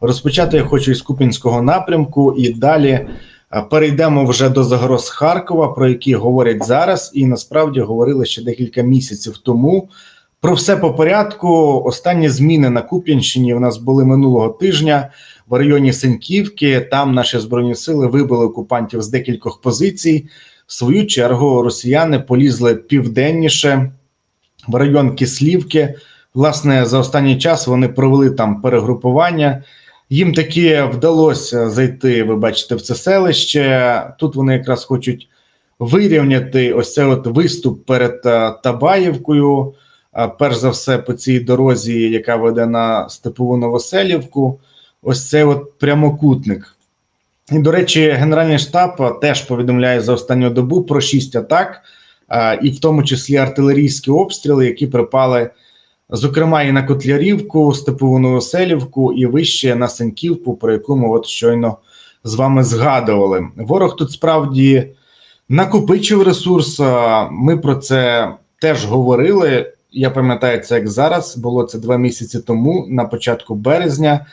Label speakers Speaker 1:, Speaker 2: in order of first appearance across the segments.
Speaker 1: Розпочати я хочу із Купінського напрямку і далі е, перейдемо вже до загроз Харкова, про які говорять зараз, і насправді говорили ще декілька місяців тому. Про все по порядку. Останні зміни на Куп'янщині в нас були минулого тижня в районі Сеньківки. Там наші збройні сили вибили окупантів з декількох позицій. В свою чергу росіяни полізли південніше в район Кислівки. Власне, за останній час вони провели там перегрупування. Їм таки вдалося зайти, ви бачите, в це селище. Тут вони якраз хочуть вирівняти ось цей от виступ перед е, Табаєвкою. Е, Перш за все, по цій дорозі, яка веде на Степову Новоселівку, ось цей от прямокутник. І, до речі, Генеральний штаб теж повідомляє за останню добу про шість атак, е, і в тому числі артилерійські обстріли, які припали, зокрема, і на Котлярівку, Степову Новоселівку, і вище на Сеньківку, про яку ми от щойно з вами згадували. Ворог тут справді накопичив ресурс. Ми про це теж говорили. Я пам'ятаю це як зараз. Було це два місяці тому, на початку березня.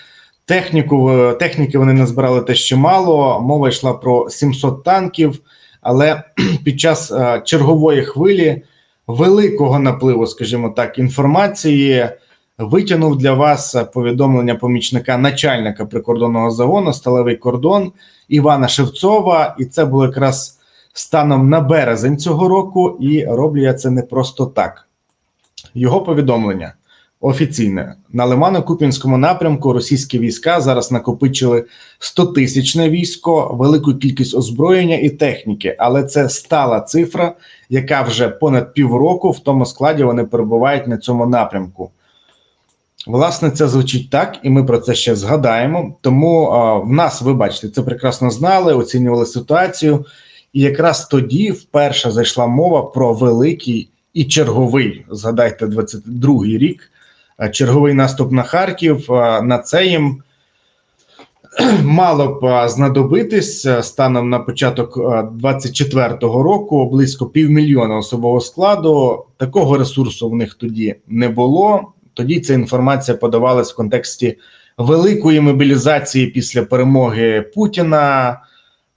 Speaker 1: Техніку техніки вони назбирали те ще мало. Мова йшла про 700 танків, але під час е, чергової хвилі великого напливу, скажімо так, інформації витягнув для вас повідомлення помічника начальника прикордонного загону Сталевий кордон Івана Шевцова, і це було якраз станом на березень цього року. І роблю я це не просто так. Його повідомлення офіційне на Лимано-Купінському напрямку російські війська зараз накопичили 100-тисячне військо, велику кількість озброєння і техніки, але це стала цифра, яка вже понад півроку в тому складі вони перебувають на цьому напрямку. Власне, це звучить так, і ми про це ще згадаємо. Тому а, в нас, ви бачите, це прекрасно знали, оцінювали ситуацію. І якраз тоді вперше зайшла мова про великий і черговий, згадайте, 22-й рік, черговий наступ на Харків. Е, На це їм мало б е, знадобитись е, станом на початок 24-го року близько півмільйона особового складу. Такого ресурсу в них тоді не було. Тоді ця інформація подавалась в контексті великої мобілізації після перемоги Путіна.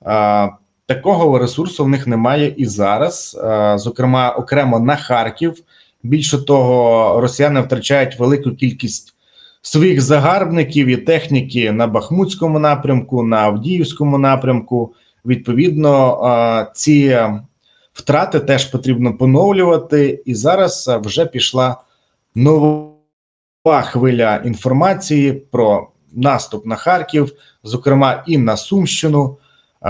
Speaker 1: Е, Такого ресурсу в них немає і зараз. Е, Зокрема, окремо на Харків. Більше того, росіяни втрачають велику кількість своїх загарбників і техніки на Бахмутському напрямку, на Авдіївському напрямку. Відповідно, ці втрати теж потрібно поновлювати. І зараз вже пішла нова хвиля інформації про наступ на Харків, зокрема і на Сумщину.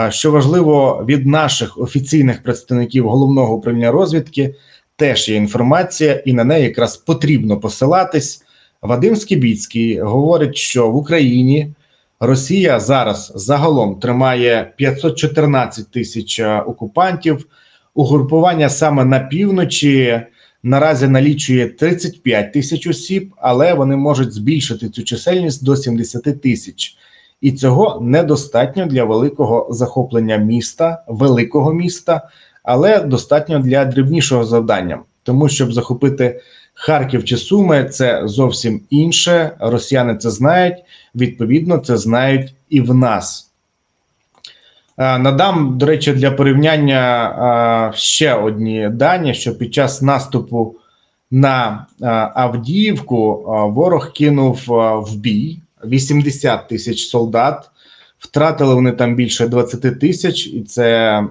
Speaker 1: Що важливо від наших офіційних представників головного управління розвідки, теж є інформація, і на неї якраз потрібно посилатись. Вадим Скібіцький говорить, що в Україні Росія зараз загалом тримає 514 тисяч е, окупантів. Угрупування саме на півночі наразі налічує 35 тисяч осіб, але вони можуть збільшити цю чисельність до 70 тисяч. І цього недостатньо для великого захоплення міста, великого міста, але достатньо для дрібнішого завдання. Тому щоб захопити Харків чи Суми, це зовсім інше. Росіяни це знають. Відповідно, це знають і в нас. Надам, до речі, для порівняння ще одні дані, що під час наступу на Авдіївку ворог кинув в бій 80 тисяч солдат. Втратили вони там більше 20 тисяч, і це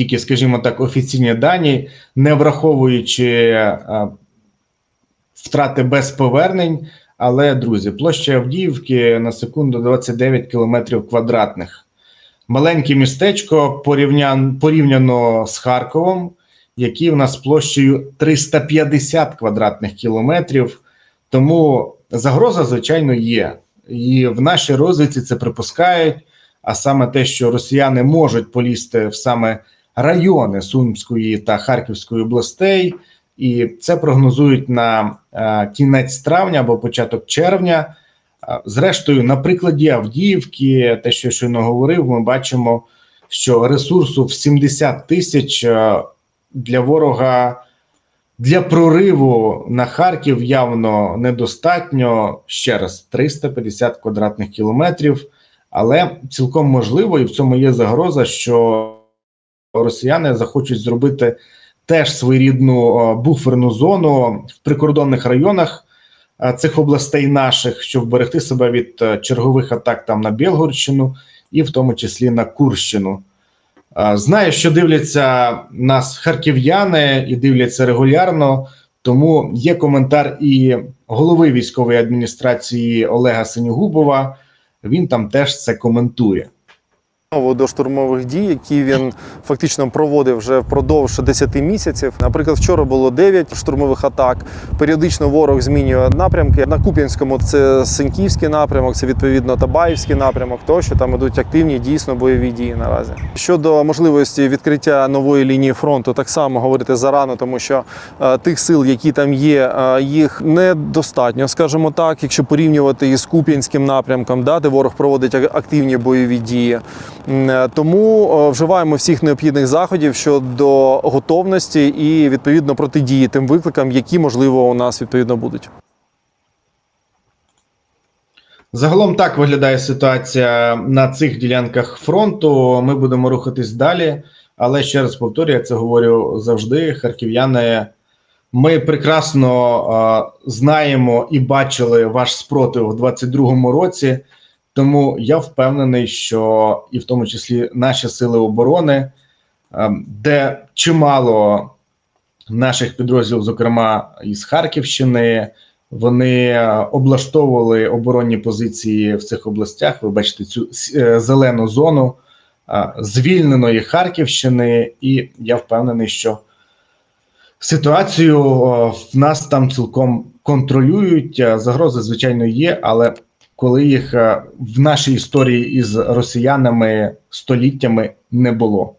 Speaker 1: тільки, скажімо так, офіційні дані, не враховуючи е, втрати без повернень. Але, друзі, площа Авдіївки на секунду 29 кілометрів квадратних. Маленьке містечко порівнян, порівняно з Харковом, який у нас площею 350 квадратних кілометрів. Тому загроза, звичайно, є. І в нашій розвідці це припускають. А саме те, що росіяни можуть полізти в саме райони Сумської та Харківської областей, і це прогнозують на е, кінець травня або початок червня. Е, Зрештою, на прикладі Авдіївки, те, що я щойно говорив, ми бачимо, що ресурсу в 70 тисяч е, для ворога Для прориву на Харків явно недостатньо. Ще раз 350 квадратних кілометрів, але цілком можливо, і в цьому є загроза, що росіяни захочуть зробити теж своєрідну е, буферну зону в прикордонних районах е, цих областей наших, щоб вберегти себе від е, чергових атак там на Білгородщину і в тому числі на Курщину. Знаю, що дивляться нас харків'яни і дивляться регулярно. Тому є коментар і голови військової адміністрації Олега Синьогубова. Він там теж це коментує.
Speaker 2: Знову до штурмових дій, які він фактично проводив вже впродовж 10 місяців. Наприклад, вчора було 9 штурмових атак. Періодично ворог змінює напрямки. На Куп'янському це Синьківський напрямок, це відповідно Табаївський напрямок. Тощо там ідуть активні дійсно бойові дії наразі. Щодо можливості відкриття нової лінії фронту, так само говорити зарано, тому що е, тих сил, які там є, е, їх недостатньо, скажімо так, якщо порівнювати із Куп'янським напрямком, да, де ворог проводить активні бойові дії. Е, Тому е, вживаємо всіх необхідних заходів щодо готовності і відповідно протидії тим викликам, які можливо у нас відповідно будуть.
Speaker 1: Загалом так виглядає ситуація на цих ділянках фронту. Ми будемо рухатись далі. Але ще раз повторюю, я це говорю завжди. Харків'яни, ми прекрасно е, знаємо і бачили ваш спротив у 22-му році. Тому я впевнений, що і в тому числі наші сили оборони, е, де чимало наших підрозділів, зокрема із Харківщини, вони облаштовували оборонні позиції в цих областях. Ви бачите цю е, зелену зону е, звільненої Харківщини, і я впевнений, що ситуацію в нас там цілком контролюють. Е, Загрози, звичайно, є, але коли їх е, в нашій історії із росіянами століттями не було.